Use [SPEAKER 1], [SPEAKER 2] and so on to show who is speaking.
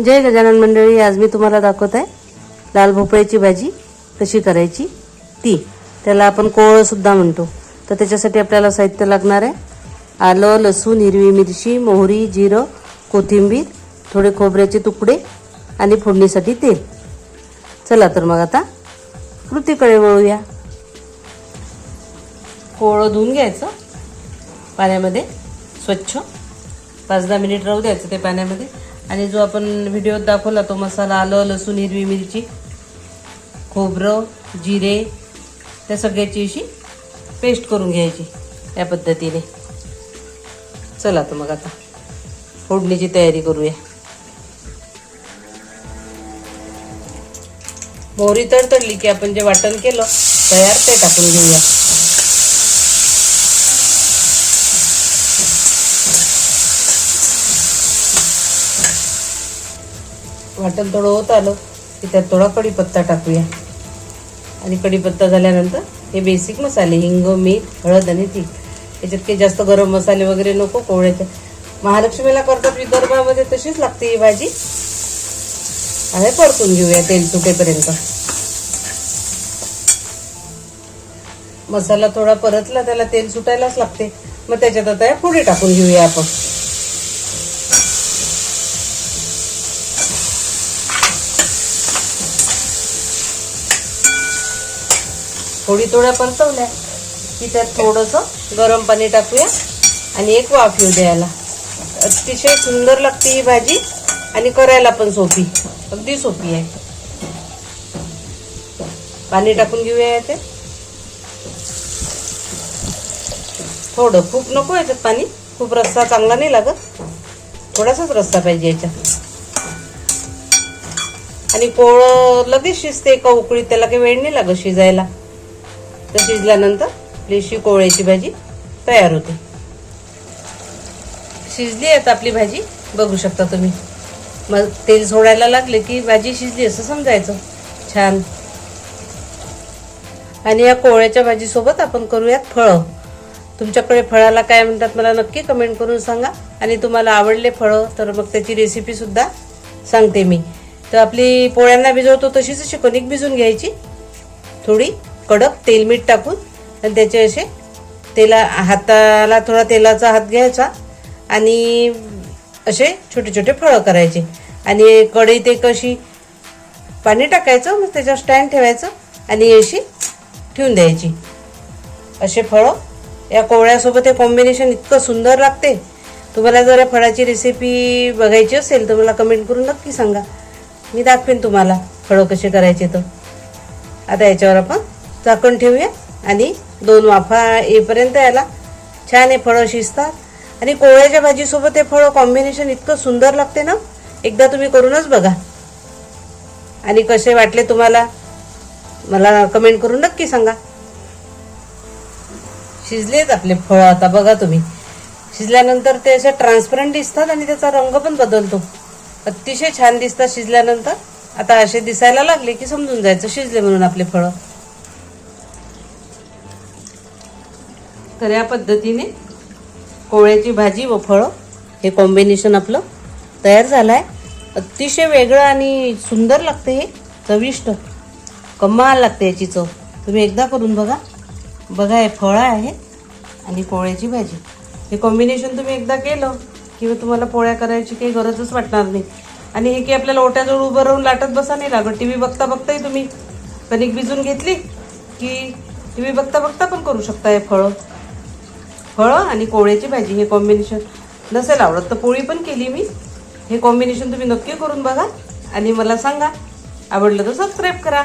[SPEAKER 1] जय गजानन मंडळी आज मी तुम्हाला दाखवत आहे लाल भोपळ्याची भाजी कशी करायची ती. त्याला आपण कोवळंसुद्धा म्हणतो. तर त्याच्यासाठी आपल्याला साहित्य लागणार आहे. आलं लसूण हिरवी मिरची मोहरी जिरं कोथिंबीर थोडे खोबऱ्याचे तुकडे आणि फोडणीसाठी तेल. चला तर मग आता कृतीकडे वळूया. कोवळं धुवून घ्यायचं पाण्यामध्ये स्वच्छ. पाच दहा मिनिट राहू द्यायचं ते पाण्यामध्ये. आणि जो आपण व्हिडिओत दाखवला तो मसाला आलं लसूण हिरवी मिरची खोबरं जिरे त्या सगळ्याची अशी पेस्ट करून घ्यायची या पद्धतीने. चला तर मग आता फोडणीची तयारी करूया. मोहरी तर तडली की आपण जे वाटण केलं तयार ते टाकून घेऊया. वाटण थोडं होत आलं की त्यात थोडा कढीपत्ता टाकूया. आणि कढीपत्ता झाल्यानंतर हे बेसिक मसाले हिंग मीठ हळद आणि तीळ. याच्यात काही जास्त गरम मसाले वगैरे नको कोवळ्याच्या महालक्ष्मीला करतात विदर्भामध्ये तशीच लागते ही भाजी. आणि परतून घेऊया तेल सुटेपर्यंत मसाला थोडा परतला त्याला तेल सुटायलाच लागते. मग त्याच्यात आता या पुढे टाकून घेऊया आपण. थोडी थोड्या परतवल्या. की त्यात थोडंसं गरम पाणी टाकूया आणि एक वाफ येऊ द्यायला अतिशय सुंदर लागते ही भाजी आणि करायला पण सोपी. अगदी सोपी आहे. पाणी टाकून घेऊया ते थोडं खूप नको याच्यात पाणी. खूप रस्सा चांगला नाही लागत. थोडासाच रस्सा पाहिजे याच्यात. आणि पोळं लगेच शिजते एका उकळीत त्याला काही वेळ नाही लागत शिजायला. तर शिजल्यानंतर आपली कोवळ्याची भाजी तयार होते. शिजली आहेत आपली भाजी बघू शकता तुम्ही. मग तेल सोडायला लागले की भाजी शिजली असं समजायचं. छान. आणि या कोवळ्याच्या भाजीसोबत आपण करूयात फळं. तुमच्याकडे फळाला काय म्हणतात मला नक्की कमेंट करून सांगा. आणि तुम्हाला आवडले फळं तर मग त्याची रेसिपीसुद्धा सांगते मी. तर आपली पोळ्यांना भिजवतो तशीच शिकवणीक भिजून घ्यायची. थोडी कडक तेल मीठ टाकून आणि त्याचे असे तेला हाताला थोडा तेलाचा हात घ्यायचा आणि असे छोटे छोटे फळं करायचे. आणि कढईत एक अशी पाणी टाकायचं मग त्याच्यावर स्टँड ठेवायचं आणि अशी ठेवून द्यायची. असे फळं या कोवळ्यासोबत हे कॉम्बिनेशन इतकं सुंदर लागते. तुम्हाला जर या फळाची रेसिपी बघायची असेल तर मला कमेंट करून नक्की सांगा. मी दाखवेन तुम्हाला फळं कसे करायचे तर. आता याच्यावर आपण झाकण ठेवूया आणि दोन वाफा येईपर्यंत याला छान हे फळं शिजतात. आणि कोवळ्याच्या भाजीसोबत हे फळं कॉम्बिनेशन इतकं सुंदर लागते ना एकदा तुम्ही करूनच बघा. आणि कसे वाटले तुम्हाला? मला कमेंट करून नक्की सांगा. शिजलेत आपले फळं आता बघा तुम्ही. शिजल्यानंतर ते असे ट्रान्सपरंट दिसतात आणि त्याचा रंग पण बदलतो. अतिशय छान दिसतात शिजल्यानंतर. आता असे दिसायला लागले की समजून जायचं शिजले म्हणून आपले फळं. तर या पद्धतीने कोवळ्याची भाजी व फळं हे कॉम्बिनेशन आपलं तयार झालं आहे अतिशय वेगळं आणि सुंदर लागते हे. चविष्ट. कमाल लागते याची चव. तुम्ही एकदा करून बघा. बघा हे फळं आहे आणि कोवळ्याची भाजी. हे कॉम्बिनेशन तुम्ही एकदा केलं किंवा तुम्हाला पोळ्या करायची काही गरजच वाटणार नाही. आणि हे की आपल्याला ओट्याजवळ उभं राहून लाटत बसा नाही लागत. टी व्ही बघता बघताही तुम्ही. कणिक भिजून घेतली की टी व्ही बघता बघता पण करू शकता हे फळं. फळं आणि कोवळ्याची भाजी हे कॉम्बिनेशन नसेल आवडत तर पोळी पण केली मी. हे कॉम्बिनेशन तुम्ही नक्की करून बघा आणि मला सांगा. आवडलं तर सबस्क्राईब करा.